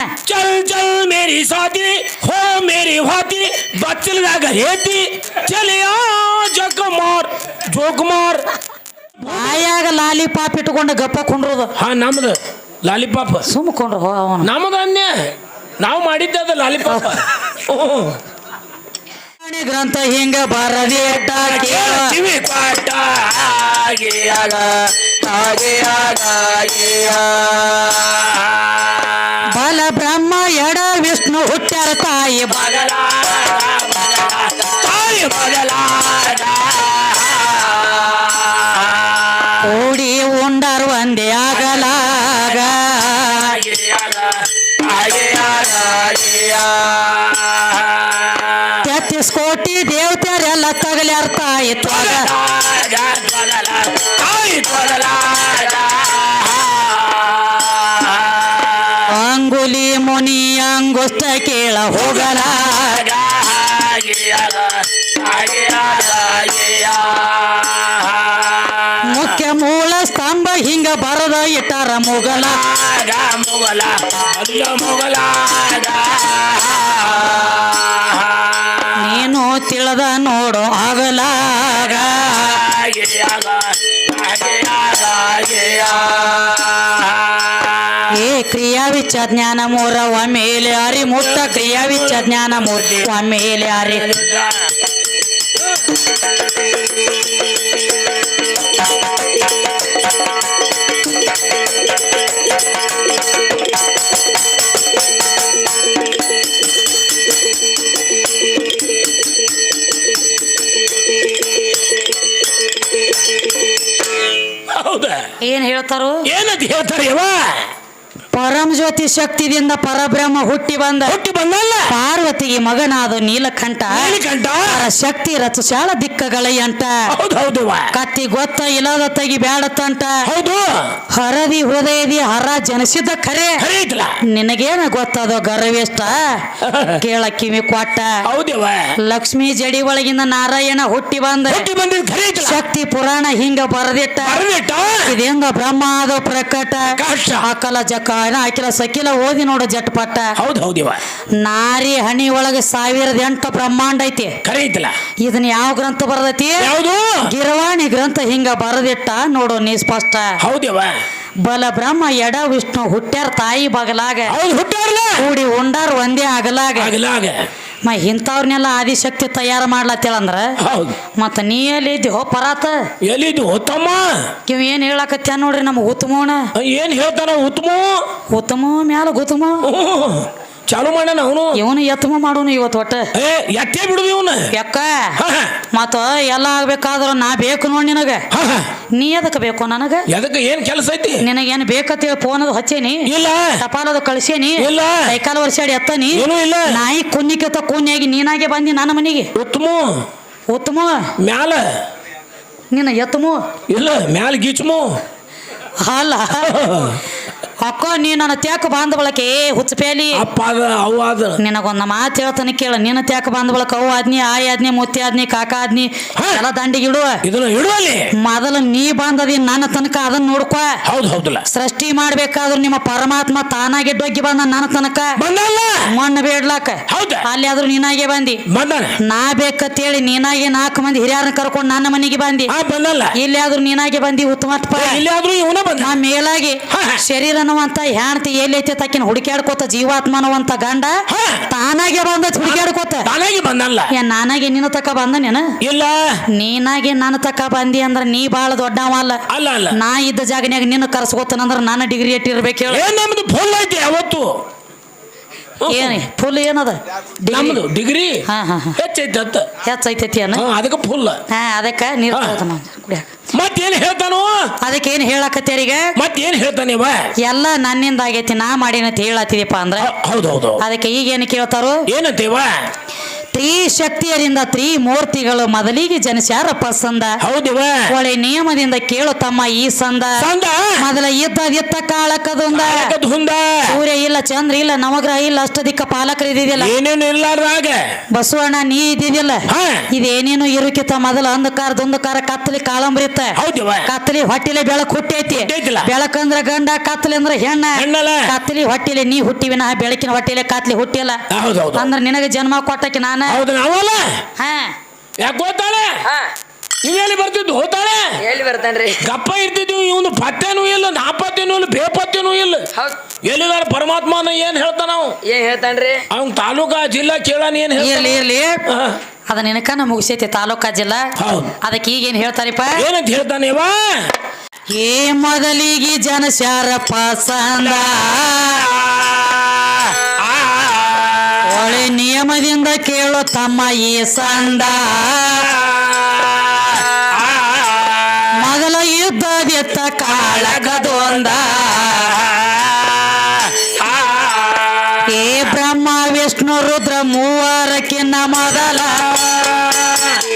चल चल मेरी साथी हो मेरी हाथी बचल रेती चलिया जोकमार जोकमार ಬಾಯಾಗ ಲಾಲಿಪಾಪ್ ಇಟ್ಕೊಂಡ ಗಪ್ಪ ಕುಂಡ್ರದು. ಹಾ ನಮ್ದು ಲಾಲಿಪಾಪ್ ಸುಮ್ಮ ಸುಮ್ ಹೋ ಅವನು. ಅನ್ಯ. ನಾವು ಮಾಡಿದ್ದೆ ಅದು ಲಾಲಿಪಾಪ್ ಹ್ಞೂ. ಪ್ರಾಣಿ ಗ್ರಂಥ ಹಿಂಗ ಬರದೇಟ ಕಿವಿ ಪಾಠ ಆಗಿಯಾಗ, ಆಗಿಯಾಗ, ಆಗಿಯಾಗ. ತಾಯಿ ಬದಲಾದ. ಒಂದೇ ಆಗಲಾಗ ಕೋಟಿ ದೇವತೆಯರೆಲ್ಲ ತಗಲ್ಯಾರ ತಾಯಿ ತ್ವಗ. ಅಂಗುಲಿ ಮುನಿ ಅಂಗುಷ್ಟ ಕೇಳ ಹೋಗಲ ಹಿಂಗ ಬರದ ಇಟ್ಟಾರ ಮೊಗಲ. ಮೊಗಲ ಮೊಗಲ ನೀನು ತಿಳಿದ ನೋಡು ಆಗಲ ಏ ಕ್ರಿಯಾ ವಿಚ್ಚ ಜ್ಞಾನ ಮೂರ ಒಮ್ಮೆ ಅರಿ ಮುಟ್ಟ ಕ್ರಿಯಾ ವಿಚ್ಚ ಜ್ಞಾನ ಮೂರ್ತಿ ಒಮ್ಮೆ ಇಲ್ಲಿ ಅರಿ. ಹೌದಾ? ಏನ್ ಹೇಳ್ತಾರೋ? ಏನಂತ ಹೇಳ್ತಾರೆ ಯವ್ವ? ಪರಂ ಜ್ಯೋತಿ ಶಕ್ತಿದಿಂದ ಪರಬ್ರಹ್ಮ ಹುಟ್ಟಿ ಬಂದ ಹುಟ್ಟಿ ಬಂದಲ್ಲ? ಪಾರ್ವತಿಗೆ ಮಗನಾದ ನೀಲಕಂಠ ನೀಲಕಂಠ? ಶಕ್ತಿ ರಚಿಸಾಳ ದಿಕ್ಕಗಳ ಎಂಟ ಹೌದು. ಕತ್ತಿ ಗೊತ್ತ ಇಲ್ಲದ ತಗಿ ಬ್ಯಾಡತ್ತಂಟ ಹೌದು. ಹರದಿ ಹೃದಯದಿ ಹರ ಜನಿಸಿದ ಖರೆ. ನಿನಗೇನ ಗೊತ್ತದ ಗರ್ವೆಷ್ಟ ಕೇಳ ಕಿವಿ ಕೊಟ್ಟ. ಹೌದವ ಲಕ್ಷ್ಮೀ ಜಡಿ ಒಳಗಿಂದ ನಾರಾಯಣ ಹುಟ್ಟಿ ಬಂದ. ಶಕ್ತಿ ಪುರಾಣ ಹಿಂಗ ಬರದಿಟ್ಟ. ಇದೇಂದ ಬ್ರಹ್ಮ ಆದ ಪ್ರಕಟ. ಅಕಲ ಜಕ ಆಕಿಲ ಸಕಿಲ ಓದಿ ನೋಡು ಜಟ್ಪಟ್ಟ. ಹೌದು ಹೌದಿವ ನಾರಿ ಹಣಿ ಒಳಗ ಸಾವಿರದ ಎಂಟು ಬ್ರಹ್ಮಾಂಡ ಐತಿ. ಖರೆ ಐತಲ್ಲ? ಇದನ್ನ ಯಾವ ಗ್ರಂಥ ಬರದೈತಿ? ಯಾವುದು? ಗಿರವಾಣಿ ಗ್ರಂಥ ಹಿಂಗ ಬರದಿಟ್ಟ ನೋಡು ನೀ ಸ್ಪಷ್ಟ. ಹೌದಿವ ಬಲ ಬ್ರಹ್ಮ ಎಡ ವಿಷ್ಣು ಹುಟ್ಟ್ಯಾರ ತಾಯಿ ಬಗಲಾಗ. ಹೌದು ಹುಟ್ಟಾರಲ್ಲ ಕೂಡಿ ಉಂಡಾರ ಒಂದೇ ಆಗಲಾಗ ಆಗಲಾಗ ಮ ಇಂಥವ್ರನ್ನೆಲ್ಲ ಆದಿಶಕ್ತಿ ತಯಾರು ಮಾಡ್ಲತ್ತೇಳಂದ್ರ ಹೌದು. ಮತ್ತ ನೀ ಎಲ್ಲಿ ಇದ್ದಿ? ಹೋ ಪರಾತ. ಎಲ್ಲಿದ್ದು ಉತ್ತಮ ನೀವ್ ಏನ್ ಹೇಳಕತ್ಯ ನೋಡ್ರಿ ನಮ್ಮ ಉತ್ತಮ ಏನ್ ಹೇಳ್ತಾನ ಉತ್ತಮ? ಉತ್ತಮ ಮ್ಯಾಲ ಗುತ್ತಮ? ಚಾಲು ಮಾಡ್ಯಾನ ಅವನು. ಇವನು ಯತ್ಮ ಮಾಡೋನು ಇವತ್ತು ಒಟ್ಟ. ಏ ಎತ್ತೇ ಬಿಡುದು ಇವನು ಯಾಕ? ಮತ್ತ ಎಲ್ಲ ಆಗ್ಬೇಕಾದ್ರ ನಾ ಬೇಕು ನೋಡಿ ನಿನಗ. ನೀ ಎದಕ್ಕೆ ಬೇಕು ನನಗ? ಎದಕ್ಕೆ ಏನ್ ಕೆಲಸ ಐತಿ? ನಿನಗೇನು ಬೇಕಂತೇಳಿ ಫೋನ್ ಅದು ಹಚ್ಚೇನಿ. ಇಲ್ಲ. ಟಪಾಲದ ಕಳ್ಸೇನಿ. ಇಲ್ಲ. ಸೈಕಲ್ ವರ್ಷಾಡಿ ಎತ್ತನಿ. ಏನೂ ಇಲ್ಲ. ನಾಯಿ ಕುನ್ನಿಕೆತ ಕುನ್ನಿಯಾಗಿ ನೀನಾಗೆ ಬಂದಿ ನನ್ನ ಮನೆಗೆ. ಉತ್ತಮ. ಉತ್ತಮ. ಮ್ಯಾಲ. ನಿನ್ನ ಎತ್ತಮು. ಇಲ್ಲ ಮ್ಯಾಲ ಗೀಚಮು. ಅಲ್ಲ. ಅಕ್ಕ ನೀ ನನ್ನ ತ್ಯಾಕ ಬಾಂಧ ಬಳಕೆ ಏ ಹುಚ್ಚಪೇಲಿ ಅಪ್ಪ ಅದ ಅವ್ವ ಅದ ನಿನಗೊಂದು ಮಾತು ಹೇಳ್ತಾನೆ ಕೇಳ. ನಿನ್ನ ತ್ಯಾಕ ಬಾಂಧ ಬಳಕ ಅವು ಆದ್ನಿ ಆಯ್ ಆದ್ನಿ ಮುತ್ತಿ ಆದ್ನಿ ಕಾಕ ಆದ್ನಿ. ಎಲ್ಲ ದಂಡಿಗಿಡುವ ಇದನ್ನ ಇಡುವಲ್ಲಿ? ಮೊದಲು ನೀ ಬಂದದಿ ನನ್ನ ತನಕ ಅದನ್ನ ನೋಡ್ಕೊ. ಹೌದು ಹೌದಲ್ಲ. ಸೃಷ್ಟಿ ಮಾಡ್ಬೇಕಾದ್ರೂ ನಿಮ್ಮ ಪರಮಾತ್ಮ ತಾನಾಗೆ ಡೊಗ್ಗಿ ಬಂದ ನನ್ನ ತನಕ. ಬಂದಲ್ಲ? ಮಣ್ಣು ಬೇಡ್ಲಾಕ. ಹೌದು? ಅಲ್ಲಿ ಆದ್ರೂ ನೀನಾಗೆ ಬಂದಿ. ಬಂದಾನ. ನಾ ಬೇಕಂತೇಳಿ ನೀನಾಗೆ ನಾಲ್ಕು ಮಂದಿ ಹಿರಿಯರನ್ನ ಕರ್ಕೊಂಡು ನನ್ನ ಮನೆಗೆ ಬಂದಿ. ಬಂದಲ್ಲ. ಇಲ್ಲಿ ಆದ್ರೂ ನೀನಾಗೆ ಬಂದಿ ಉತ್ತಮ ಇಲ್ಲಿ ಆದ್ರೂ ಇವನ ಬಂದ. ಮೇಲಾಗಿ ಹಾ. ಅನ್ನುವಂತ ಹೆಣ್ತಿ ಎಲ್ಲಿ ಐತಿ ತಕ್ಕಿನ ಹುಡುಕ್ಯಾಡ್ಕೋತ ಜೀವಾತ್ಮ ಅನ್ನುವಂತ ಗಂಡ. ತಾನಾಗೆ ಬಂದ ಹುಡುಕ್ಯಾಡ್ಕೋತ. ತಾನಾಗಿ ಬಂದಲ್ಲ. ಏ ನಾನಾಗೆ ನಿನ್ನ ತಕ ಬಂದ ನೀನ? ಇಲ್ಲ. ನೀನಾಗೆ ನನ್ನ ತಕ ಬಂದಿ ಅಂದ್ರ ನೀ ಬಾಳ ದೊಡ್ಡವ ಅಲ್ಲ. ಅಲ್ಲ ಅಲ್ಲ. ನಾ ಇದ್ದ ಜಾಗನ್ಯಾಗ ನಿನ್ನ ಕರ್ಸ್ಕೋತನಂದ್ರ ನನ್ನ ಡಿಗ್ರಿ ಇಟ್ಟಿರ್ಬೇಕು ಹೇಳು. ನಮ್ದು ಫುಲ್ ಐತಿ ಅವತ್ತು ಏನ್? ಫುಲ್ ಏನದ? ಡಿಗ್ರಿ. ನಮ್ದು ಡಿಗ್ರಿ. ಹಾ ಹಾ ಹಾ. ಹೆಚ್ಚೈತಿ ಅಂತ ಹೆಚ್ಚೈತೈತಿ ಅನ್ನ ಹಾ ಅದಕ್ಕೆ ಫುಲ್ ಹಾ ಅದಕ್ಕೆ ನೀರು ಹಾ. ತಗೋತಾನ ಕುಡಿಯಾಕ. ಮತ್ತೇನ್ ಹೇಳ್ತಾನೋ? ಅದಕ್ಕೆ ಏನ್ ಈಗ? ಮತ್ತೇನ್ ಹೇಳ್ತಾನೆ ಇವ? ಎಲ್ಲ ನನ್ನಿಂದ ಆಗೈತಿ ನಾ ಮಾಡೇನಂತ ಹೇಳತ್ತಿದೀಪ ಅಂದ್ರೆ? ಹ- ಹೌದು ಹೌದು ಅದಕ್ಕೆ ಈಗ ಏನು ಕೇಳ್ತಾರು? ಏನಂತ ಇವ? ತ್ರಿಶಕ್ತಿಯರಿಂದ ತ್ರಿಮೂರ್ತಿಗಳು ಮೊದಲಿಗೆ ಜನಿಸ್ಯಾರ ಸಂದ. ಹೌದಿವ ಒಳ್ಳೆ ನಿಯಮದಿಂದ ಕೇಳು ತಮ್ಮ ಈ ಸಂದ. ಸಂದ? ಮೊದಲ ಇದ್ದ ಕಾಳಕದೊಂದ. ಆಗದ್ ಹುಂದ ಸೂರ್ಯ ಇಲ್ಲ ಚಂದ್ರ ಇಲ್ಲ ನವಗ್ರಹ ಇಲ್ಲ ಅಷ್ಟದಿಕ್ಕ ಪಾಲಕರು ಇದ್ದಿದ್ದಿಲ್ಲ. ಏನೇನು ಇಲ್ಲಾರ್ದಾಗ ಬಸವಣ್ಣ ನೀ ಇದ್ದಿದ್ದಿಲ್ಲ. ಇದೇನೇನು ಇರುಕಿತ ಮೊದಲ ಅಂಧಕಾರ ದುಂದಕಾರ ಕತ್ತಲಿ ಕಾಳಂಬ್ರಿತ್ತ ಹೌದಿವ ಕತ್ತಲಿ ಹೊಟ್ಟಿಲೆ ಬೆಳಕು ಹುಟ್ಟೈತಿ. ಬೆಳಕಂದ್ರ ಗಂಡ ಕತ್ತಲಿ ಅಂದ್ರ ಹೆಣ್ಣ. ಕತ್ತಲಿ ಹೊಟ್ಟಿಲೆ ನೀ ಹುಟ್ಟಿವಿನ ಬೆಳಕಿನ ಹೊಟ್ಟಿಲೆ ಕತ್ತಲಿ ಹುಟ್ಟಿಲ್ಲ ಅಂದ್ರ ನಿನಗೆ ಜನ್ಮ ಕೊಟ್ಟಕ್ಕೆ ನಾನ ಹೌದು ನಾವಲ್ಲ ಹಾ. ಯಾಕೆ ಹೋಗ್ತಾಳೆ? ಇವೆಲ್ಲಿ ಬರ್ತಿದ್ದು? ಹೋಗ್ತಾಳೆ? ಎಲ್ಲಿ ಬರ್ತಾನ್ರಿ? ಗಪ್ಪ ಇರ್ತಿದ್ವಿ ಇವನು ಪತ್ತೆನೂ ಇಲ್ಲ ನಾಪತ್ತೆನೂ ಇಲ್ಲ ಬೇಪತ್ತೆನೂ ಇಲ್ಲ. ಹೌದ್. ಎಲ್ಲಿದಾರ ಪರಮಾತ್ಮನ ಏನ್ ಹೇಳ್ತಾನ ನಾವು ಏನ್ ಹೇಳ್ತಾನ್ರಿ? ಅವ್ನ ತಾಲೂಕಾ ಜಿಲ್ಲಾ ಕೇಳಾನ ಏನ್ ಇರ್ಲಿ ಹೇಳ್ತಾನ? ಇರ್ಲಿ ಹಾ. ಅದ ನಿನಕನ ಮುಗಿಸೈತಿ ತಾಲೂಕಾ ಜಿಲ್ಲಾ. ಹೌದು. ಅದಕ್ಕೆ ಈಗ ಏನ್ ಹೇಳ್ತಾರಪ್ಪ? ಏನಂತ ಹೇಳ್ತಾನೆ ಇವ? ಏ ಮೊದಲಿಗೆ ಶಾರಪ್ಪ ಒಳ್ಳೆ ನಿಯಮದಿಂದ ಕೇಳೋ ತಮ್ಮ ಈ ಸಂದ. ಮೊದಲ ಯುದ್ಧದೆತ್ತ ಕಾಳಗದೊಂದ. ಏ ಬ್ರಹ್ಮ ವಿಷ್ಣು ರುದ್ರ ಮೂವರಕ್ಕಿನ್ನ ಮೊದಲ.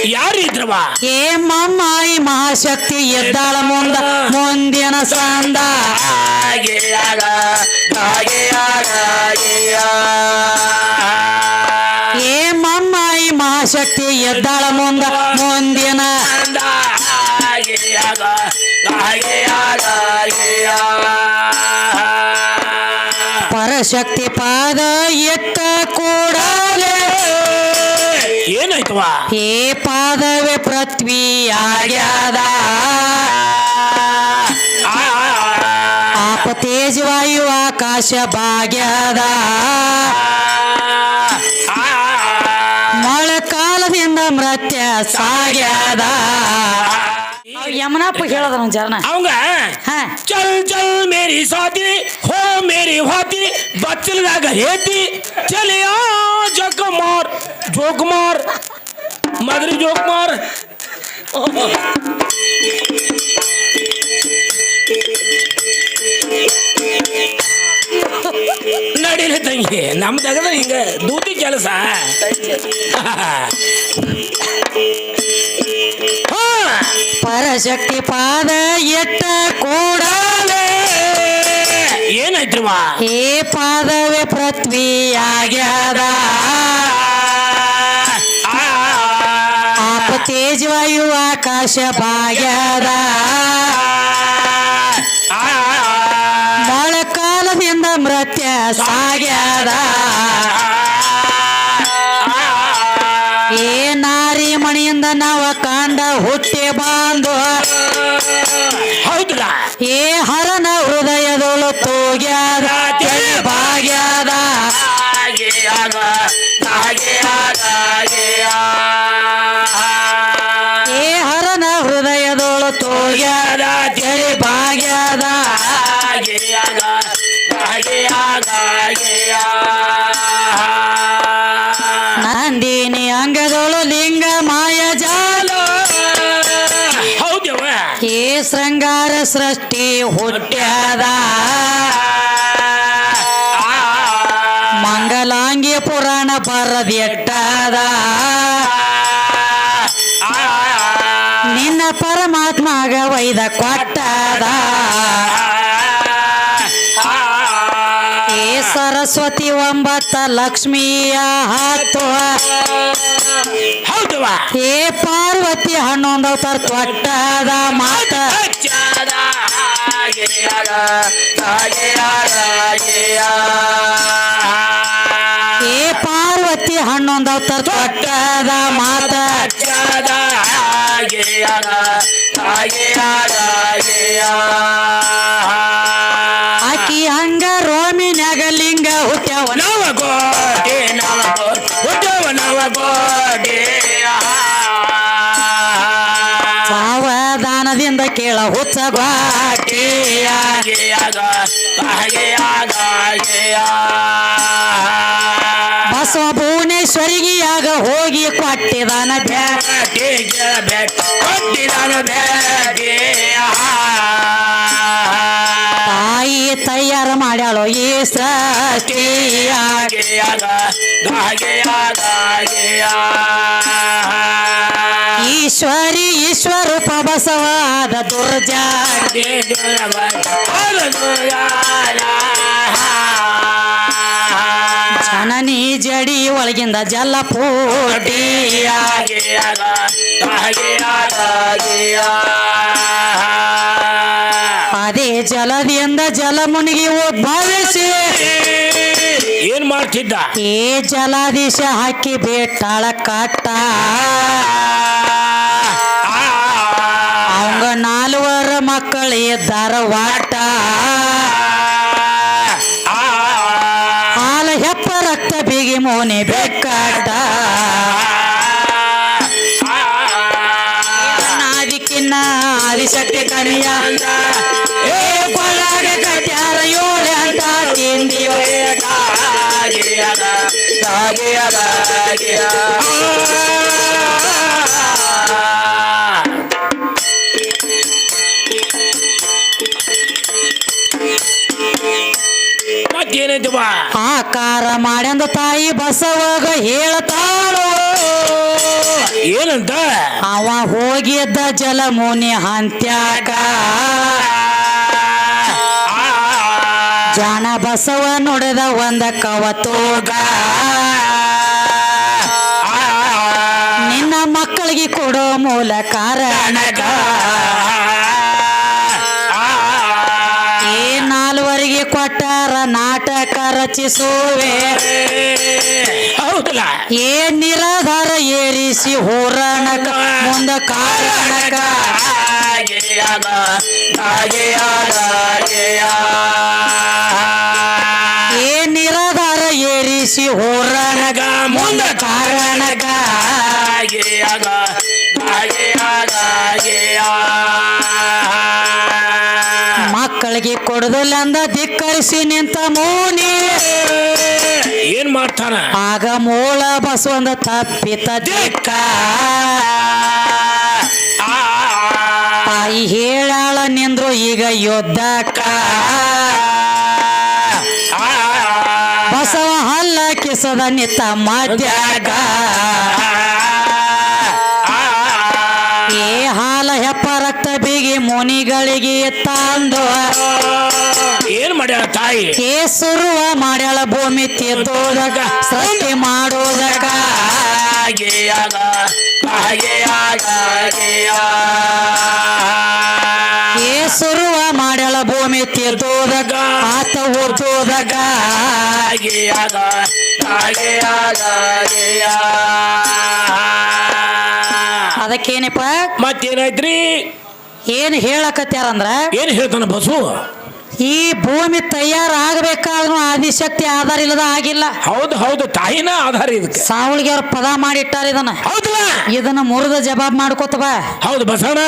ಯಾರಿದ್ರವ ಏ ಮಮ್ಮಾಯಿ ಮಹಾಶಕ್ತಿ ಎದ್ದಾಳ ಮುಂದ ಮುಂದಿನ ಸಂದ. ಮಹಾಶಕ್ತಿ ಎದ್ದಾಳ ಮುಂದ ಮುಂದಿನ. ಪರಶಕ್ತಿ ಪಾದ ಎತ್ತ ಕೂಡಲೇ. ಹೇ ಏ ಪಾದವೇ ಪೃಥ್ವಿ ಆಗ್ಯಾದ ಆಪ ತೇಜವಾಯು ಆಕಾಶ ಭಾಗ್ಯದ ಸಾಗ್ಯದ. ಯಮನಪ್ಪ ಹೇಳದ ನಮ್ ಜನ ಅವಂಗ? ಹಾ. ಚಲ್ ಚಲ್ ಮೇರಿ ಸಾತಿ ಹೋ ಮೇರಿ ಹಾತಿ ಬಚ್ಚಲದಾಗ ಹೇತಿ ಚಲಿಯ ಜೋಕುಮಾರ್ ಜೋಕುಮಾರ್ ಮದ್ರಿ ಜೋಕುಮಾರ್. ನಡೀಲಿ ತಂಗಿ ನಮ್ದಾಗ ಹಿಂಗ ದೂತಿ ಕೆಲಸ. ಪರಶಕ್ತಿ ಪಾದ ಎಟ್ಟ ಕೂಡ ಏನಾಯ್ತ್ರವ ಏ ಪಾದವೇ ಪೃಥ್ವಿ ಆಗ್ಯದ ಆಪ ತೇಜವಾಯು ಆಕಾಶ ಭಾಗ್ಯದ ಮೊಳಕಾಲದಿಂದ ಸಾಗ್ಯದ. ಏ ನಾರಿ ಮಣಿಯಿಂದ ನಾವ ಕಾಂಡ ಹುಟ್ಟಿ ಬಾಂದು. ಹೌದಲ್ಲ? ಏ ಹರನ ಶೃಂಗಾರ ಸೃಷ್ಟಿ ಹುಟ್ಟ್ಯಾದ. ಮಂಗಲಾಂಗಿ ಪುರಾಣ ಬರದೆಟ್ಟದ. ನಿನ್ನ ಪರಮಾತ್ಮಗ ವೈದ ಕೊಟ್ಟದ. ಸರಸ್ವತಿ ಒಂಬತ್ತ ಲಕ್ಷ್ಮಿಯ ಹತ್ತು. ಹೌದವ ಏ ಪಾರ್ವತಿ ಹನ್ನೊಂದು ಅವತಾರ ಕೊಟ್ಟದ ಮಾತ. ಏ ಪಾರ್ವತಿ ಹನ್ನೊಂದು ಅವತಾರ ಕೊಟ್ಟದ ಮಾತ. ಆಕಿ ಮಾಡ್ಯಾಳು ಈ ಸೃಷ್ಟಿಯ ಗಾಗೆಯ ಗಾಗೆಯ ಈಶ್ವರಿ ಈಶ್ವರೂಪ ಬಸವಾದ ದುರ್ಜಾ ಜನನಿ ಜಡಿ ಒಳಗಿಂದ ಜಲಪೂಟಿಯ ಅದೇ ಜಲದಿಂದ ಜಲ ಮುನಿಗಿ ಉದ್ಭವಿಸಿ ಏನ್ ಮಾಡ್ತಿದ್ದ? ಏ ಜಲಾದೀಶ ಹಾಕಿ ಬೇಟಾಳ ಕಟ್ಟ. ಅವಂಗ ನಾಲ್ವರ ಮಕ್ಕಳು ಇದ್ದಾರ ವಾಟ ಹಾಲ ಹೆಪ್ಪ ರಕ್ತ ಬಿಗಿ ಮೋನೆ ಬೆಕ್ಕಾಟ ನಾದಿಕ್ಕಿನ್ನ ಆದಿಶಕ್ತಿ ಕಣಿಯ ಮತ್ತೇನೈತವ ಆಕಾರ ಮಾಡ್ಯಂದ ತಾಯಿ ಬಸವಾಗ ಹೇಳ್ತಾಳು. ಏನಂತ? ಅವ ಹೋಗಿದ್ದ ಜಲಮುನಿ ಹಂತ್ಯಾಗ ಜಾಣ ಬಸವ ನುಡಿದ ಒಂದ ಕವತೋಗ. ಮಕ್ಕಳಿಗೆ ಕೊಡೋ ಮೂಲ ಕಾರಣಗ ಏ ನಾಲ್ವರಿಗೆ ಕೊಟ್ಟಾರ ನಾಟಕ ರಚಿಸುವೆ. ಹೌದಲ್ಲ? ಏ ನಿರಾಧಾರ ಏರಿಸಿ ಹೋರಾಣಕ ಮುಂದ ಕಾರಣಕ. ಏ ನಿರಾಧಾರ ಏರಿಸಿ ಹೋರಾಣಗ ಮಕ್ಕಳಿಗೆ ಕೊಡದಲ್ಲಂದ ಧಿಕ್ಕರಿಸಿ ನಿಂತ ಮೋನಿ. ಏನ್ ಮಾಡ್ತಾನ? ಆಗ ಮೂಳ ಬಸವಂದ ತಪ್ಪಿತ ದಿಕ್ಕ ತಾಯಿ ಹೇಳಾಳ ನಿಂದ್ರು ಈಗ ಯುದ್ಧಕ್ಕ ಬಸವ ಹಲ್ಲ ಕಿಸದ ನಿತ್ತ ಮಧ್ಯಾಗ ಮುನಿಗಳಿಗೆ ತಂದು ಏನ್ ಮಾಡ್ಯಾಳ ತಾಯಿ? ಏ ಸುರುವ ಮಾಡ್ಯಾಳ ಭೂಮಿ ತಿದ್ದೋದಕ ಸೃಷ್ಟಿ ಮಾಡೋದಕ ಕೇಸರು ಸುರುವ ಮಾಡ್ಯಾಳ ಭೂಮಿ ತಿದ್ದೋದಕ ಆತ ಓದೋದಕ ಅದಕ್ಕೇನಪ್ಪ? ಮತ್ತೇನಾಯ್ತ್ರಿ? ಏನ್ ಹೇಳಕತ್ಯಾರಂದ್ರ ಏನ್ ಹೇಳ್ತಾನ ಬಸು ಈ ಭೂಮಿ ತಯಾರಾಗಬೇಕಾದ್ರೂ ಆದಿಶಕ್ತಿ ಆಧಾರ ಇಲ್ಲದ ಆಗಿಲ್ಲ ಹೌದು ಹೌದು ತಾಯಿನ ಆಧಾರ ಇದಕ್ಕೆ. ಸಾವಳಿಗೆ ಅವ್ರ ಪದ ಮಾಡಿಟ್ಟಾರ ಇದನ್ನ. ಹೌದಲ್ಲ ಇದನ್ನ ಮುರಿದ ಜವಾಬ್ ಮಾಡ್ಕೋತ ಬಾ. ಹೌದು ಬಸವಣ್ಣ.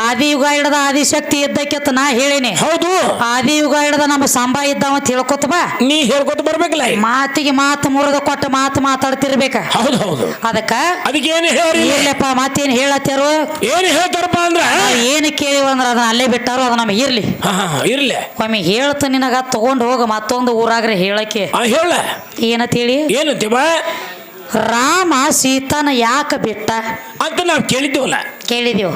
ಆದಿ ಯುಗ ಹಿಡದ ಆದಿಶಕ್ತಿ ಇದ್ದಕ್ಕೆತ್ತ ನಾ ಹೇಳಿನಿ. ಹೌದು. ಆದಿ ಯುಗ ಹಿಡದ ನಮ್ಮ ಸಂಬ ಇದ್ದಾವ ಅಂತ ಹೇಳ್ಕೊತ ಬಾ. ನೀ ಹೇಳ್ಕೊತ ಬರ್ಬೇಕಲ್ಲ ಮಾತಿಗೆ ಮಾತು ಮುರಿದ ಕೊಟ್ಟ ಮಾತು ಮಾತಾಡ್ತಿರ್ಬೇಕ. ಹೌದು ಹೌದು. ಅದಕ್ಕ ಅದಕ್ಕೆ ಏನು ಹೇಳಿ ಇಲ್ಲಪ್ಪ ಮಾತೇನು ಹೇಳತ್ತಾರು ಏನು ಹೇಳ್ತಾರಪ್ಪ ಅಂದ್ರ? ಏನು ಏನ್ ಕೇಳಿವ ಅಂದ್ರ ಅದನ್ನ ಅಲ್ಲೇ ಬಿಟ್ಟಾರು ಅದು ನಮಗೆ ಇರ್ಲಿ. ಹಾ ಹಾ ಇರ್ಲಿ. ಒಮ್ಮೆ ಹೇಳ್ತ ನಿನಗ ತಗೊಂಡು ಹೋಗ ಮತ್ತೊಂದು ಊರಾಗ್ರೆ ಹೇಳಕ್ಕೆ. ಆ ಹೇಳ. ಏನಂತ ಹೇಳಿ ಏನಂತೀವ? ರಾಮ ಸೀತಾನ ಯಾಕ ಬಿಟ್ಟ? ಅಂತ ನಾವು ಕೇಳಿದ್ದೇವಲ್ಲ. ಕೇಳಿದೆವು.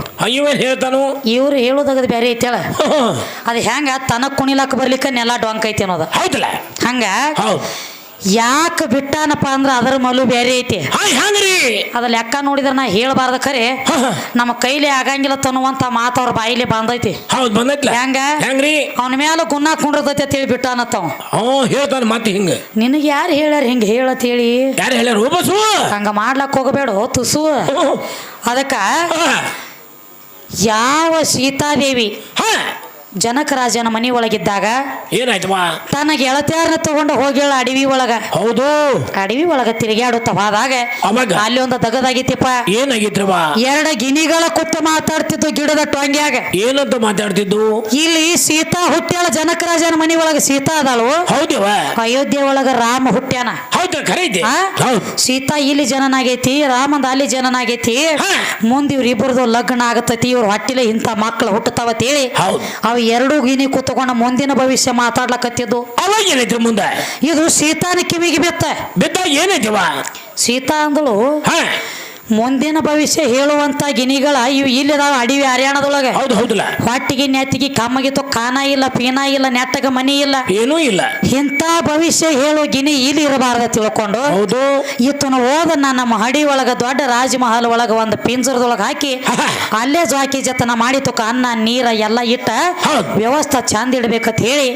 ಹೇಳ್ತಾನು? ಇವ್ರು ಹೇಳೋದಾಗದು ಬೇರೆ ಐತೇಳ ಹೇಳ. ಅದು ಹೆಂಗ ತನಗ್ ಕುಣಿಲಕ್ಕ ಬರ್ಲಿಕ್ಕ ನೆಲ ಡೊಂಕೈತಿ ಐತಿ ಅನ್ನೋದು. ಹೌದಲ್ಲ? ಹಂಗ? ಹೌದು. ಯಾಕ ಬಿಟ್ಟಾನಪ್ಪ ಅಂದ್ರ ಅದರ ಮಲು ಬೇರೆ ಐತಿ. ಹೆಂಗ್ರಿ ಅದ ಲೆಕ್ಕ ನೋಡಿದ್ರ ನಾ ಹೇಳಬಾರ್ದ ಖರೆ. ನಮ್ಮ ಕೈಲಿ ಆಗಂಗಿಲ್ಲ ತನ್ನುವಂತ ಮಾತು ಅವ್ರ ಬಾಯಿಲಿ ಬಂದೈತಿ. ಹೌದು ಬಂದೈತಿ ಹೆಂಗ? ಹೆಂಗ್ರಿ? ಅವನ ಮೇಲೆ ಗುಣ ಕುಂಡಿರ್ತೈತಿ ಅಂತ ಹೇಳಿ ಬಿಟ್ಟಾನತ್ತವ ಹ್ಞೂ ಹೇಳ್ತಾನ ಮತ್ತೆ ಹಿಂಗ. ನಿನಗೆ ಯಾರು ಹೇಳ್ಯಾರ ಹಿಂಗ ಹೇಳತ್ ಹೇಳಿ? ಯಾರು ಹೇಳ್ಯಾರ? ಹಂಗ ಮಾಡ್ಲಕ್ ಹೋಗಬೇಡ ತುಸು. ಅದಕ್ಕ ಯಾವ ಸೀತಾದೇವಿ ಹಾ. ಜನಕ ರಾಜನ ಮನಿ ಒಳಗಿದ್ದಾಗ ಏನಾಯ್ತವ ತನ್ನ ಗೆಳತಿಯಾರನ್ನ ತಗೊಂಡು ಹೋಗ್ಯಾಳ ಅಡವಿ ಒಳಗ. ಹೌದು. ಅಡವಿ ಒಳಗ ತಿರುಗಾಡುತ್ತ ಹೋದಾಗ? ಅಲ್ಲಿ ಒಂದು ತಗದಾಗಿತ್ತಪ್ಪ ಏನಾಗಿತ್ರವ ಎರಡ ಗಿನಿಗಳ ಕುತ್ತ ಮಾತಾಡ್ತಿದ್ದು ಗಿಡದ ಟೊಂಗ್ಯಾಗ. ಏನಂತ ಮಾತಾಡ್ತಿದ್ದು? ಇಲ್ಲಿ ಸೀತಾ ಹುಟ್ಟ್ಯಾಳ ಜನಕ ರಾಜನ ಮನಿ ಒಳಗ ಸೀತಾ ಅದಾಳು. ಹೌದವ ಅಯೋಧ್ಯೆ ಒಳಗ ರಾಮ ಹುಟ್ಟ್ಯಾನ. ಹೌದು ಹೌದು. ಸೀತಾ ಇಲ್ಲಿ ಜನನಾಗೈತಿ ರಾಮಂದ ಅಲ್ಲಿ ಜನನಾಗೈತಿ. ಮುಂದೆ ಇವ್ರ ಇಬ್ಬರದು ಲಗ್ನ ಆಗತೈತಿ ಇವ್ರ ಹೊಟ್ಟಿಲೆ ಇಂಥ ಮಕ್ಕಳು ಹುಟ್ಟತಾವ ಹೇಳಿ ಅವ ಎರಡು ಗಿನಿ ಕೂತ್ಕೊಂಡು ಮುಂದಿನ ಭವಿಷ್ಯ ಮಾತಾಡ್ಲಕತ್ತಿದ್ದು? ಅವಾಗ ಏನೈತ್ರಿ ಮುಂದೆ? ಇದು ಸೀತಾನ ಕಿವಿಗೆ ಬಿತ್ತ. ಬಿತ್ತ ಏನೈತಿವ ಸೀತಾ ಅಂದಳು ಹಾ. ಮುಂದಿನ ಭವಿಷ್ಯ ಹೇಳುವಂತ ಗಿನಿಗಳ ಇವು ಇಲ್ಲಿದಾವ ಅಡಿವಿ ಹರಿಯಾಣದೊಳಗೆ. ಹೌದು ಹೌದಲ್ಲ ಹೊಟ್ಟಿಗೆ ನೆತ್ತಿಗೆ ಕಮ್ಮಗಿತ್ತು ಕಾನ ಇಲ್ಲ ಪೀನ ಇಲ್ಲ ನೆಟ್ಟಗ ಮನಿ ಇಲ್ಲ. ಏನೂ ಇಲ್ಲ. ಇಂಥ ಭವಿಷ್ಯ ಹೇಳೋ ಗಿನಿ ಇಲ್ಲಿ ಇರಬಾರ್ದ ತಿಳ್ಕೊಂಡು. ಹೌದು. ಇತ್ತನು ಹೋದ ನಾನು ನಮ್ಮ ಹಡಿ ಒಳಗ ದೊಡ್ಡ ರಾಜಮಹಲ್ ಒಳಗ ಒಂದು ಪಿಂಜರದೊಳಗ ಹಾಕಿ ಅಲ್ಲೇ ಜಾಕಿ ಜತನ ಮಾಡಿತು ಅನ್ನ ನೀರ ಎಲ್ಲ ಇಟ್ಟ. ವ್ಯವಸ್ಥೆ ಚಂದ ಇಡ್ಬೇಕಂತ ಹೇಳಿ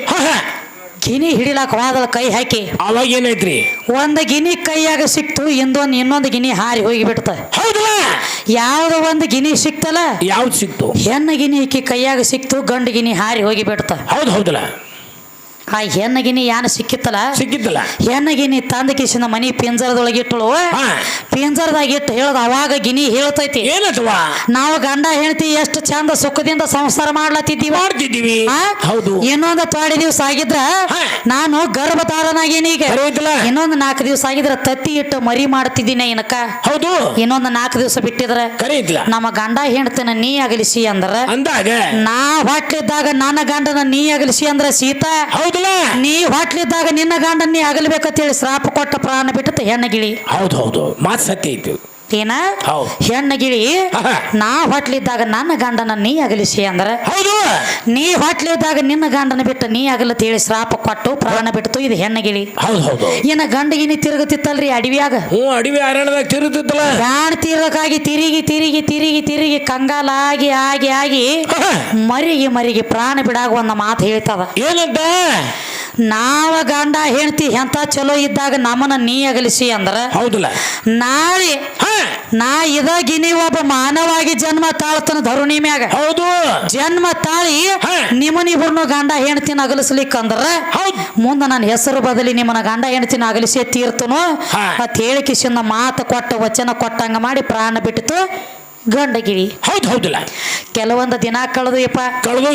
ಗಿನಿ ಹಿಡಿಲಾಕ ವಾದಲ ಕೈ ಹಾಕಿ ಅವಾಗ ಏನೈತ್ರಿ ಒಂದು ಗಿನಿ ಕೈಯಾಗ ಸಿಕ್ತು ಇಂದೊಂದು ಇನ್ನೊಂದು ಗಿನಿ ಹಾರಿ ಹೋಗಿ ಬಿಡ್ತ ಹೌದಲ್ಲ? ಯಾವ್ದು ಒಂದು ಗಿನಿ ಸಿಕ್ತಲ್ಲ? ಯಾವ್ದು ಸಿಕ್ತು? ಹೆಣ್ಣು ಗಿನಿ ಈಕಿ ಕೈಯಾಗ ಸಿಕ್ತು ಗಂಡು ಗಿನಿ ಹಾರಿ ಹೋಗಿ ಬಿಡ್ತ ಹೌದು ಹೌದಲ್ಲ? ಆ ಹೆಣ್ಣಗಿನಿ ಯಾನ ಸಿಕ್ಕಿತ್ತಲ್ಲ? ಸಿಕ್ಕಿದ್ದಲ್ಲ ಹೆಣ್ಣಗಿನಿ ತಂದ ಕಿಸಿನ ಮನಿ ಪಿಂಜರದೊಳಗೆ ಇಟ್ಟಳು. ಪಿಂಜರದಾಗ ಇಟ್ಟು ಹೇಳದ ಅವಾಗ ಗಿನಿ ಹೇಳ್ತೈತಿ. ಏನತ್ವ? ನಾವು ಗಂಡ ಹೆಂಡತಿ ಎಷ್ಟು ಚಂದ ಸುಖದಿಂದ ಸಂಸಾರ ಮಾಡ್ಲತ್ತಿದ್ದೀವಿ? ಮಾಡ್ತಿದ್ದೀವಿ. ಹೌದು. ಇನ್ನೊಂದು ತ್ವಾಡಿ ದಿವ್ಸ ಆಗಿದ್ರ ನಾನು ಗರ್ಭಧಾರನಾಗೇನಿ ಈಗ. ಇನ್ನೊಂದು ನಾಲ್ಕು ದಿವ್ಸ ಆಗಿದ್ರ ತತ್ತಿ ಇಟ್ಟು ಮರಿ ಮಾಡ್ತಿದ್ದೀನಿ ಏನಕ್ಕ? ಹೌದು. ಇನ್ನೊಂದು ನಾಲ್ಕು ದಿವಸ ಬಿಟ್ಟಿದ್ರ? ನಮ್ಮ ಗಂಡ ಹೆಂಡತಿನ ನೀ ಅಗಲಿಸಿ ಅಂದ್ರ ಅಂದಾಗ? ನಾ ಹೊಟ್ಟಿದ್ದಾಗ ನನ್ನ ಗಂಡನ ನೀ ಅಗಲಿಸಿ ಅಂದ್ರ ಸೀತಾ? ಹೌದಲ್ಲ ನೀ ಹೊಟ್ಲಿದ್ದಾಗ ನಿನ್ನ ಗಂಡನ ನೀ ಅಗಲ್ಬೇಕಂತೇಳಿ ಶ್ರಾಪ ಕೊಟ್ಟ ಪ್ರಾಣ ಬಿಟ್ಟತ ಹೆಣ್ಣಗಿಳಿ ಹೌದು ಹೌದು. ಮಾತು ಸತ್ಯ ಐತಿ. ಏನ? ಆಹಾ. ನಾ ಹೊಟ್ಲಿದ್ದಾಗ ನನ್ನ ಗಂಡನ ನೀ ಅಗಲಿಸಿ ಅಂದ್ರೆ? ನೀ ಹೊಟ್ಲಿದ್ದಾಗ ನಿನ್ನ ಗಂಡನ ಬಿಟ್ಟು ನೀ ಅಗಲತ್ ಹೇಳಿ ಶ್ರಾಪ ಕೊಟ್ಟು ಪ್ರಾಣ ಬಿಟ್ಟು ಇದು ಹೆಣ್ಣಗಿಳಿ ಗಂಡ ಗಂಡಗಿನಿ ತಿರುಗುತ್ತಿತ್ತಲ್ರಿ ಅಡವಿಯಾಗ? ಪ್ರಾಣ ತೀರಕ್ಕಾಗಿ ತಿರುಗಿ ತಿರುಗಿ ತಿರುಗಿ ತಿರುಗಿ ಕಂಗಾಲಾಗಿ ಆಗಿ ಆಗಿ ಮರಿಗಿ ಮರಿಗೆ ಮರಿಗೆ ಪ್ರಾಣ ಬಿಡಾಗ ಒಂದು ಮಾತು ಹೇಳ್ತದ. ಏನಂತ? ನಾವ ಗಂಡ ಹೆಂಡತಿ ಎಂತ ಚಲೋ ಇದ್ದಾಗ ನಮ್ಮನ್ನ ನೀ ಅಗಲಿಸಿ ಅಂದ್ರ ಹೌದಲ್ಲ. ನಾಳೆ ನಾ ಇದ ಗಿನಿ ಒಬ್ಬ ಮಾನವಾಗಿ ಜನ್ಮ ತಾಳ್ತನ ಧರುಣಿ ಮ್ಯಾಗ. ಹೌದು. ಜನ್ಮ ತಾಳಿ ನಿಮನಿ ನಿಮ್ಮನಿಬ್ರನ್ನು ಗಂಡ ಹೆಂಡತಿನ ಅಗಲಿಸ್ಲಿಕ್ಕಂದ್ರ ಮುಂದೆ ನನ್ನ ಹೆಸರು ಬದಲಿ ನಿಮ್ಮನ ಗಂಡ ಹೆಂಡತಿನ ಅಗಲಿಸಿ ತೀರ್ತನು. ಅಂತ ಹೇಳಿ ಕಿಶಿಂದ ಮಾತು ಕೊಟ್ಟ ವಚನ ಕೊಟ್ಟಂಗ ಮಾಡಿ ಪ್ರಾಣ ಬಿಟ್ಟಿತು. ಗಂಡಗಿರಿ. ಹೌದು ಹೌದಿಲ್ಲ. ಕೆಲವೊಂದು ದಿನ ಕಳೆದು ಯಪ್ಪ ಕಳೆದು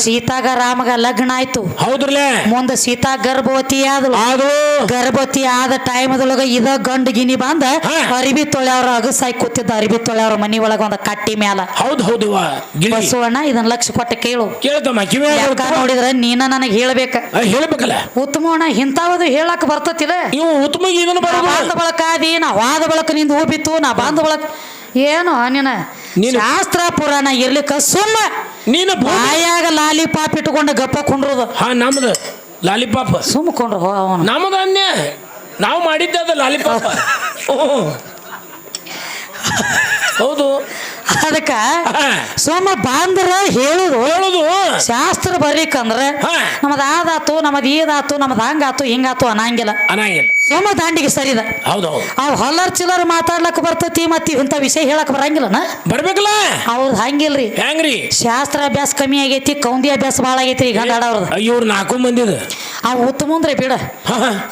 ಸೀತಾಗ ರಾಮಗ ಲಗ್ನ ಆಯ್ತು. ಹೌದ್ರಲೇ ಮುಂದೆ ಸೀತಾ ಗರ್ಭವತಿ ಆದಳು ಅದು ಗರ್ಭವತಿ ಆದ ಟೈಮದೊಳಗ ಇದ ಗಂಡು ಗಿನಿ ಬಂದ ಹಾ. ಅರಿಬಿ ತೊಳೆಯವ್ರ ಅಗಸಾಯ್ ಕೂತಿದ್ದ ಅರಿಬಿ ತೊಳೆಯವ್ರ ಮನಿ ಒಳಗ ಒಂದು ಕಟ್ಟಿ ಮ್ಯಾಲ. ಹೌದು ಹೌದು ಗಿಳಿ. ಬಸವಣ್ಣ ಇದನ್ನ ಲಕ್ಷ ಕೊಟ್ಟ ಕೇಳು. ಕೇಳ್ತಮ್ಮ ಕಿವಿ ಯಾಕ ನೋಡಿದ್ರ ನೀನ ನನಗೆ ಹೇಳ್ಬೇಕ. ಹೇಳ್ಬೇಕಲ್ಲ? ಉತ್ತಮವಣ್ಣ ಇಂಥವದು ಹೇಳಕ್ ಬರ್ತತಿಲ್ಲ. ಇವು ಉತ್ತಮ ಇದನ್ನು ನಾ ಬರೋದು ಬಾಂಧ ಬಳಕ ಆದಿ ನಾ ವಾದ ಬಳಕ ನಿಂದ ಹೂ ಬಿತ್ತು ನಾ ಬಂದ ಬಳಕ ಏನು ನಿನ ನೀನು- ಶಾಸ್ತ್ರ ಪುರಾಣ ಇರ್ಲಿಕ್ಕ ಸುಮ್ಮ ನೀನು ಭೂ- ಬಾಯಾಗ ಲಾಲಿ ಪಾಪ್ ಇಟ್ಕೊಂಡು ಗಪ್ಪ ಕುಂಡ್ರುದು. ಹಾ ನಮ್ದು ಲಾಲಿಪಾಪ್. ಸುಮ್ಮ ಕೊಂಡ್ರ ಹೋ ಅವನು. ನಮ್ದು ಅನ್ಯ. ನಾವು ಮಾಡಿದ್ದೆ ಅದು ಲಾಲಿಪಾಪ್. ಪಾಪ ಹೌದು. ಅದಕ್ಕ ಸೋಮ ಸುಮ್ಮ ಬಾಂದ್ರ ಹೇಳುದು. ಹೇಳುದು. ಶಾಸ್ತ್ರ ಬರ್ಲಿಕ್ಕಂದ್ರ ಹಾ. ನಮ್ದು ಆದಾತು ನಮ್ದು ಈದಾತು ನಮ್ದು ಹಂಗಾತು ಹಿಂಗಾತು ಅನ್ನಂಗಿಲ್ಲ ಅನ್ನಂಗಿಲ್ಲ ಸುಮ್ಮ ದಾಂಡಿಗೆ ಸರಿದ. ಹೌದು ಹೌದು ಅವ್ ಹೊಲ್ಲರ್ ಚಿಲ್ಲರ್ ಮಾತಾಡ್ಲಕ್ ಬರ್ತತಿ ಮತ್ತೆ ಇಂಥ ವಿಷಯ ಹೇಳಕ್ ಬರಂಗಿಲ್ಲನ? ಬರ್ಬೇಕಲ್ಲ? ಅವ್ರದ್ದು ಹಂಗಿಲ್ರಿ. ಹೆಂಗ್ರಿ? ಶಾಸ್ತ್ರ ಅಭ್ಯಾಸ ಕಮ್ಮಿ ಆಗೈತಿ ಕೌಂದಿ ಅಭ್ಯಾಸ ಭಾಳ ಆಗೈತಿ ಈಗ ಗಂಡಾಡವ್ರದ್ದು ಇವ್ರು ನಾಲ್ಕು ಮಂದಿದ. ಆ ಉತ್ತಮಂದ್ರೆ ಬಿಡ.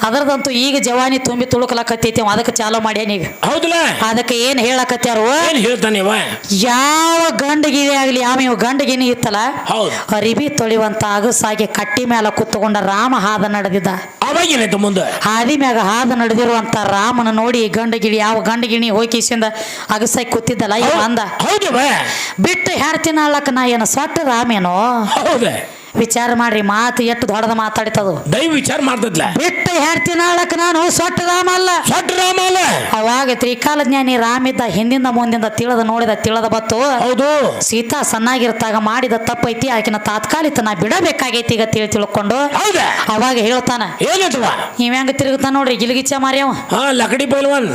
ಅದರದಂತೂ ಈಗ ಜವಾನಿ ತುಂಬಿ ತುಳುಕಲಕತ್ತೈತಿ ಅವ ಅದಕ್ಕೆ ಚಾಲೋ ಮಾಡ್ಯಾನ ಈಗ. ಹೌದಲ್ಲ? ಅದಕ್ಕೆ ಏನ್ ಹೇಳಕತ್ಯಾರು? ಹೇಳ್ತಾನೆ ಯಾವ ಗಂಡಗಿದೆ ಆಗ್ಲಿ ಯಾವ ಇವ್ ಗಂಡಗಿನಿ ಇತ್ತಲ್ಲ ಅರಿಬಿ ತೊಳಿವಂತ ಅಗಸಾಗಿ ಕಟ್ಟಿ ಮೇಲೆ ಕುತ್ಕೊಂಡ ರಾಮ ಹಾದ ನಡೆದಿದ್ದ. ಮುಂದೆ. ಹಾದಿ ಮ್ಯಾಗ ಹಾದ ನಡೆದಿರುವಂತ ರಾಮನ ನೋಡಿ ಗಂಡಗಿಣಿ ಯಾವ ಗಂಡಗಿಣಿ ಹೋಗಿಸಿಂದ ಅಗಸಾಗಿ ಕೂತಿದ್ದಲ್ಲ ಇವ ಅಂದ? ಬಿಟ್ಟು ಹೆಣ್ತಿನ ಅಳ್ಳಕ್ಕ ನಾ ಏನು ಸೊಟ್ಟ ರಾಮೇನೋ? ಹೌದ. ವಿಚಾರ ಮಾಡ್ರಿ ಮಾತು ಎಷ್ಟು ದೊಡ್ಡದ ಮಾತಾಡಿತದು. ದೈವ ವಿಚಾರ ಮಾಡ್ತದ್ಲ. ಬಿಟ್ಟು ಹೇಳ್ತೀನಿ ಅಳ್ಳಕ್ಕ ನಾನು ಸೊಟ್ಟ ರಾಮ ಅಲ್ಲ. ಸೊಟ್ಟ ರಾಮ ಅಲ್ಲ. ಅವಾಗ ತ್ರಿಕಾಲ ಜ್ಞಾನಿ ರಾಮಿದ್ದ ಹಿಂದಿಂದ ಮುಂದಿಂದ ತಿಳಿದ ನೋಡಿದ ತಿಳಿದ ಬತ್ತು. ಹೌದು. ಸೀತಾ ಸಣ್ಣಾಗಿರ್ತಾಗ ಮಾಡಿದ ತಪ್ಪೈತಿ ಆಕಿನ ತಾತ್ಕಾಲಿಕ ನಾ ಬಿಡಬೇಕಾಗೈತಿ ಈಗ ತಿಳಿ ತಿಳ್ಕೊಂಡು. ಹೌದಾ? ಅವಾಗ ಹೇಳ್ತಾನ ಏನಂತವ ನೀವ್ ಹೆಂಗ ತಿರುಗುತ್ತಾನ ನೋಡ್ರಿ ಗಿಲ್ಗಿಚ್ಚ ಮಾರ್ಯವ. ಹಾ ಲಕಡಿ ಪೈಲ್ವಾನ್.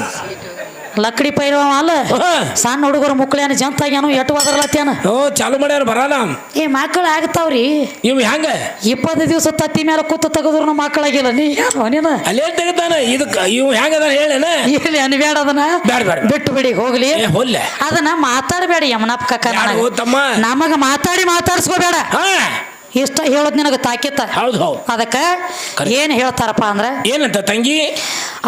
ಲಕ್ಕಡಿ ಪೈರವ ಅಲ್ಲ. ಸಣ್ಣ ಹುಡುಗರು ಮುಕ್ಳೇನ ಜಂತಾಗ್ಯಾನು ಎಟ್ಟು ಬದರ್ಲತ್ಯಾನ ಓ ಚಾಲು ಮಾಡ್ಯಾರ ಬರಲ್ಲ ಈ ಮಕ್ಕಳು ಆಗ್ತಾವ್ರಿ. ಇವ್ ಹೆಂಗ ಇಪ್ಪತ್ತು ದಿವಸ ತತ್ತಿ ಮೇಲೆ ಕೂತು ತೆಗೆದ್ರು ಮಕ್ಕಳಾಗಿಲ್ಲ ನೀ ಯಾರು ನೀನು? ಅಲ್ಲೇ ತೆಗಿತಾನ ಇದಕ್ಕ ಇವ್ ಹೆಂಗದ ಹೇಳೇನ? ಇಲ್ಲಿ ಅನ್ಬೇಡ ಅದನ್ನ? ಬೇಡ ಬೇಡ ಬಿಟ್ಟು ಬಿಡಿ ಹೋಗ್ಲಿ. ಹೊಲ್ಲೆ ಅದನ್ನ ಮಾತಾಡಬೇಡ ಯಮನಪ್ಪ ಕಕ್ಕ ತಮ್ಮ? ನಮಗ ಮಾತಾಡಿ ಮಾತಾಡ್ಸ್ಕೋಬೇಡ. ಹಾ. ಇಷ್ಟ ಹೇಳೋದ್ ನಿನಗೆ ತಾಕಿತ್ತ? ಹೌದು ಹೌದು. ಅದಕ್ಕೆ ಏನು ಹೇಳ್ತಾರಪ್ಪ ಅಂದ್ರೆ ಏನಂತ ತಂಗಿ?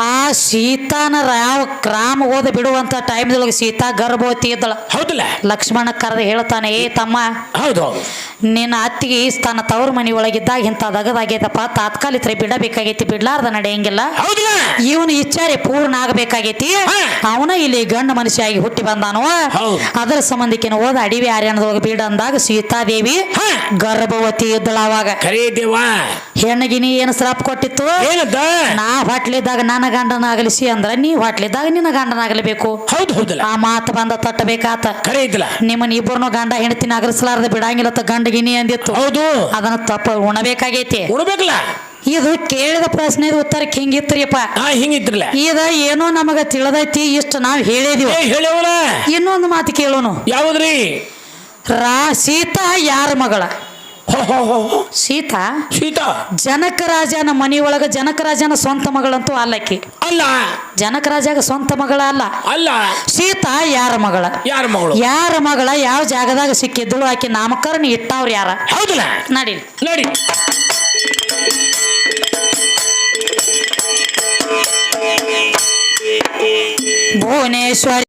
ಆ ಸೀತಾನ ರಾವ್ ರಾಮ ಓದ ಬಿಡುವಂತ ಟೈಮ್ದೊಳಗೆ ಸೀತಾ ಗರ್ಭವತಿ ಇದ್ದಳ. ಹೌದಲ್ಲ? ಲಕ್ಷ್ಮಣ ಕರೆದು ಹೇಳ್ತಾನೆ ಏ ತಮ್ಮ ಹೌದು ಹೌದು. ನಿನ್ನ ಅತ್ತಿಗೆ ಈ ಸ್ಥಾನ ತವ್ರ ಮನೆ ಒಳಗಿದ್ದಾಗ ಇಂಥ ದಗದಾಗೈತಪ್ಪ ತಾತ್ಕಾಲಿಕ ಬಿಡಬೇಕಾಗೈತಿ ಬಿಡ್ಲಾರ್ದ ನಡೆಯಂಗಿಲ್ಲ ಇವನು ಇವನ ಇಚ್ಛಾರೆ ಪೂರ್ಣ ಆಗಬೇಕಾಗೈತಿ. ಅವನ ಇಲ್ಲಿ ಗಂಡ ಮನುಷ್ಯಾಗಿ ಹುಟ್ಟಿ ಬಂದಾನು. ಅದರ ಸಂಬಂಧಿಕಿನ ಓದ ಅಡಿವಿ ಆರ್ಯಾಣದೊಳಗೆ ಬೀಡ ಅಂದಾಗ ಸೀತಾದೇವಿ ಹಾ. ಗರ್ಭವತಿ ಇದ್ದಳ ಅವಾಗ. ಕರೆ ದೇವ ಹೆಣ್ಣಿಗಿನಿ ಏನು ಸ್ರಾಪ್ ಕೊಟ್ಟಿತ್ತು? ಏನದ? ನಾ ಹೊಟ್ಲಿದ್ದಾಗ ನನ್ನ ಗಂಡನ ಆಗಲಿಸಿ ಅಂದ್ರ ನೀ ಹೊಟ್ಲಿದ್ದಾಗ ನಿನ್ನ ಗಂಡನ ಆಗಲೇಬೇಕು ಹೌದು ಹೌದಲ್ಲ. ಆ ಮಾತು ಬಂದ ತಟ್ಟಬೇಕಾತ. ಕರೆ ಐತಲ್ಲ ನಿಮ್ಮನ್ನ ಇಬ್ಬರನ್ನು ಗಂಡ ಹೆಂಡತಿನ ಅಗಲಿಸಲಾರದ ಬಿಡಂಗಿಲ್ಲ ಅಂತ ಗಂಡಗಿನಿ ಅಂದಿತ್ತು. ಹೌದು. ಅದನ್ನ ತಪ್ಪ ಉಣಬೇಕಾಗೈತಿ. ಉಣಬೇಕಲ್ಲ. ಇದು ಕೇಳಿದ ಪ್ರಶ್ನೆ ಉತ್ತರಕ್ಕೆ ಹಿಂಗಿತ್ರಿಯಪ್ಪ ಆ ಹಿಂಗಿದ್ರಲ್ಲ ಇದ ಏನೋ ನಮಗ ತಿಳಿದೈತಿ ಇಷ್ಟ ನಾವ್ ಹೇಳಿದೀವಿ. ಏ ಹೇಳವಲ್ಲ. ಇನ್ನೊಂದು ಮಾತು ಕೇಳೋನು. ಯಾವ್ದ್ರಿ? ರಾ ಸೀತಾ ಯಾರ ಮಗಳ. ಸೀತಾ? ಸೀತಾ. ಜನಕ ರಾಜನ ಮನಿಯೊಳಗ ಜನಕ ರಾಜನ ಸ್ವಂತ ಮಗಳಂತೂ ಅಲ್ಲಕ್ಕಿ ಅಲ್ಲ. ಜನಕ ರಾಜಾಗ ಸ್ವಂತ ಮಗಳ ಅಲ್ಲ. ಅಲ್ಲ. ಸೀತಾ ಯಾರ ಮಗಳ? ಯಾರ ಮಗಳು? ಯಾರ ಮಗಳ? ಯಾವ ಜಾಗದಾಗ ಸಿಕ್ಕಿದ್ದಳು ಆಕೆ? ನಾಮಕರಣ ಇಟ್ಟವ್ರು ಯಾರ? ಹೌದಲ್ಲ. ನಡಿ. ನಡಿ. ಭುವನೇಶ್ವರಿ